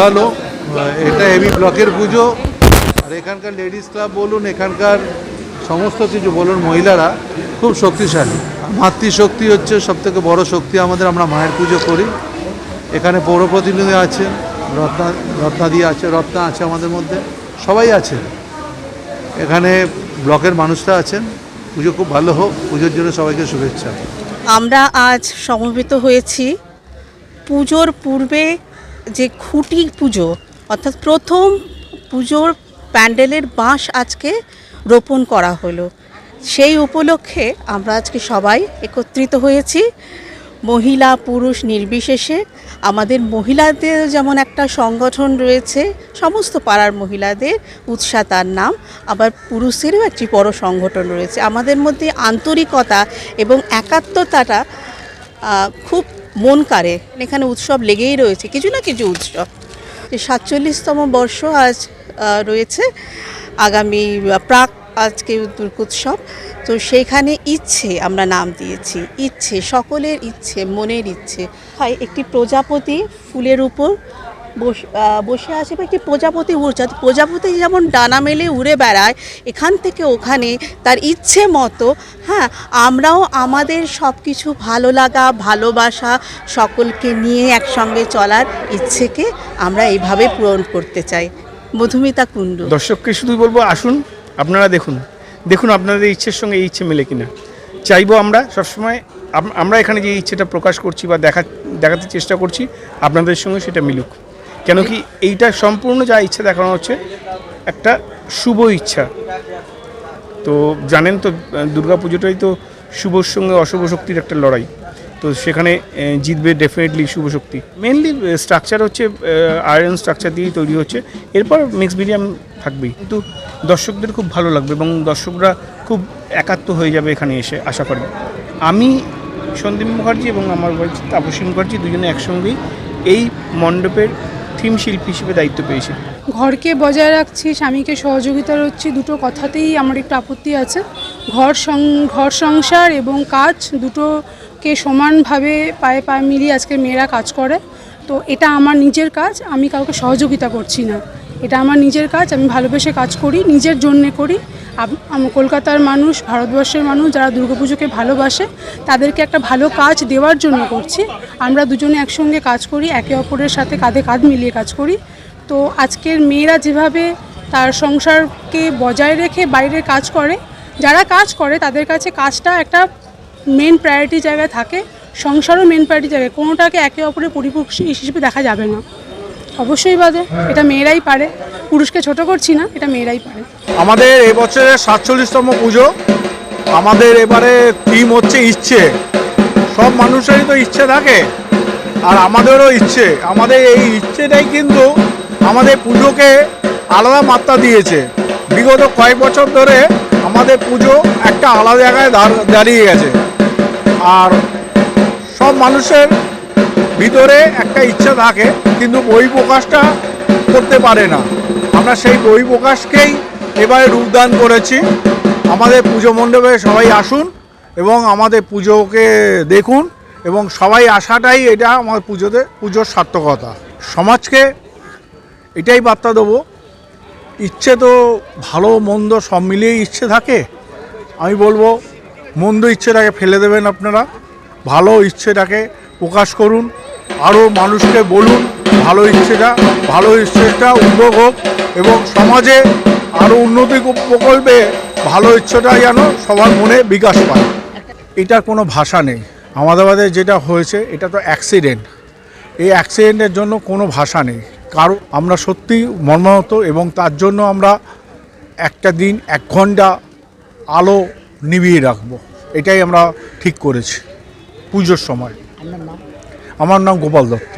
ভালো এটা হেভি ব্লকের পুজো। আর এখানকার লেডিস ক্লাব বলুন, এখানকার সমস্ত কিছু বলুন, মহিলারা খুব শক্তিশালী। মাতৃশক্তি হচ্ছে সব থেকে বড় শক্তি আমাদের, আমরা মায়ের পুজো করি। এখানে পৌর প্রতিনিধি আছে রত্না রত্নাদি আছে, রত্না আছে আমাদের মধ্যে, সবাই আছে এখানে ব্লকের মানুষরা আছেন, পুজো খুব ভালো হোক, পুজোর জন্য সবাইকে শুভেচ্ছা। আমরা আজ সমবেত হয়েছি। পুজোর পূর্বে যে খুঁটি পুজো, অর্থাৎ প্রথম পুজোর প্যান্ডেলের বাঁশ আজকে রোপণ করা হলো। সেই উপলক্ষে আমরা আজকে সবাই একত্রিত হয়েছি। মহিলা, পুরুষ নির্বিশেষে আমাদের মহিলাদের যেমন একটা সংগঠন রয়েছে, সমস্ত পাড়ার মহিলাদের উৎসাহ তার নাম। আবার পুরুষেরও একটি বড় সংগঠন রয়েছে। আমাদের মধ্যে আন্তরিকতা এবং একাত্মতাটা খুব মন কারে এখানে উৎসব লেগেই রয়েছে, কিছু না কিছু উৎসব। সাতচল্লিশতম বর্ষ আজ রয়েছে, আগামী প্রাক আজকে দুর্গোৎসব তো সেইখানে ইচ্ছে আমরা নাম দিয়েছি, ইচ্ছে, সকলের ইচ্ছে, মনের ইচ্ছে। হয় একটি প্রজাপতি ফুলের উপর বস- আছে বা একটি প্রজাপতি উড়ছে। প্রজাপতি যেমন ডানা মেলে উড়ে বেড়ায়, এখান থেকে ওখানে তার ইচ্ছে মতো হ্যাঁ আমরাও আমাদের সব কিছু ভালো লাগা, ভালোবাসা সকলকে নিয়ে একসঙ্গে চলার ইচ্ছেকে আমরা এইভাবে পূরণ করতে চাই। মধুমিতা কুণ্ডু। দর্শককে শুধু বলব, আসুন, আপনারা দেখুন। দেখুন আপনাদের ইচ্ছের সঙ্গে এই ইচ্ছে মেলে কিনা। চাইব আমরা সবসময় আমরা এখানে যে ইচ্ছেটা প্রকাশ করছি বা দেখা দেখাতে চেষ্টা করছি, আপনাদের সঙ্গে সেটা মিলুক। কেন কি এইটা সম্পূর্ণ যা ইচ্ছা দেখানো হচ্ছে, একটা শুভ ইচ্ছা। তো জানেন তো, দুর্গা পুজোটাই তো শুভর সঙ্গে অশুভ শক্তির একটা লড়াই। তো সেখানে জিতবে ডেফিনেটলি শুভ শক্তি। মেনলি স্ট্রাকচার হচ্ছে আয়রন স্ট্রাকচার দিয়েই তৈরি হচ্ছে। এরপর মিক্স মিডিয়াম থাকবেই। কিন্তু দর্শকদের খুব ভালো লাগবে এবং দর্শকরা খুব একাত্ম হয়ে যাবে এখানে এসে, আশা করি। আমি সন্দীপ মুখার্জি এবং আমার ওয়াইফ তাপসী মুখার্জি দুজনে একসঙ্গেই এই মণ্ডপের থিম শিল্পী হিসেবে দায়িত্ব পেয়েছি ঘরকে বজায় রাখছি, স্বামীকে সহযোগিতা হচ্ছি দুটো কথাতেই আমার একটু আপত্তি আছে। ঘর ঘর সংসার এবং কাজ দুটোকে সমানভাবে পায়ে পায়ে মিলিয়ে আজকে মেয়েরা কাজ করে। তো এটা আমার নিজের কাজ, আমি কাউকে সহযোগিতা করছি না। এটা আমার নিজের কাজ, আমি ভালোবেসে কাজ করি, নিজের জন্যে করি। কলকাতার মানুষ, ভারতবর্ষের মানুষ যারা দুর্গাপুজোকে ভালোবাসে, তাদেরকে একটা ভালো কাজ দেওয়ার জন্য করছি। আমরা দুজনে একসঙ্গে কাজ করি, একে অপরের সাথে কাঁধে কাঁধ মিলিয়ে কাজ করি। তো আজকের মেয়েরা যেভাবে তার সংসারকে বজায় রেখে বাইরের কাজ করে, যারা কাজ করে তাদের কাছে কাজটা একটা মেন প্রায়োরিটি জায়গায় থাকে, সংসারও মেন প্রায়োরিটি জায়গায়, কোনোটাকে একে অপরের পরিপক্ষী হিসেবে দেখা যাবে না। অবশ্যই বাদে এটা মেয়েরাই পারে। পুরুষকে ছোট করছি না, এটা মেয়েরাই পারে। আমাদের এবছরের সাতচল্লিশতম পুজো, আমাদের এবারে থিম হচ্ছে ইচ্ছে। সব মানুষেরই তো ইচ্ছে থাকে, আর আমাদেরও ইচ্ছে। আমাদের এই ইচ্ছেটাই কিন্তু আমাদের পুজোকে আলাদা মাত্রা দিয়েছে। বিগত কয়েক বছর ধরে আমাদের পুজো একটা আলাদা জায়গায় দাঁড়িয়ে গেছে। আর সব মানুষের ভিতরে একটা ইচ্ছা থাকে, কিন্তু বই প্রকাশটা করতে পারে না। আমরা সেই বই প্রকাশকেই এবারে রূপদান করেছি। আমাদের পুজো মণ্ডপে সবাই আসুন এবং আমাদের পুজোকে দেখুন এবং সবাই আসাটাই এটা আমার পুজোতে, পুজোর সার্থকতা। সমাজকে এটাই বার্তা দেবো, ইচ্ছে তো ভালো, মন্দ সব মিলিয়েই ইচ্ছে থাকে। আমি বলব, মন্দ ইচ্ছেটাকে ফেলে দেবেন আপনারা, ভালো ইচ্ছেটাকে প্রকাশ করুন। আরও মানুষকে বলুন, ভালো ইচ্ছেটা ভালো ইচ্ছেটা উদ্যোগ হোক এবং সমাজে আরও উন্নতি প্রকল্পে ভালো ইচ্ছেটা যেন সবার মনে বিকাশ পায়। এটার কোনো ভাষা নেই। আমাদের যেটা হয়েছে, এটা তো অ্যাক্সিডেন্ট এই অ্যাক্সিডেন্টের জন্য কোনো ভাষা নেই। কারণ আমরা সত্যি মর্মাহত এবং তার জন্য আমরা একটা দিন, এক ঘণ্টা আলো নিভিয়ে রাখব। এটাই আমরা ঠিক করেছি। পুজোর সময়। আমার নাম গোপাল দত্ত।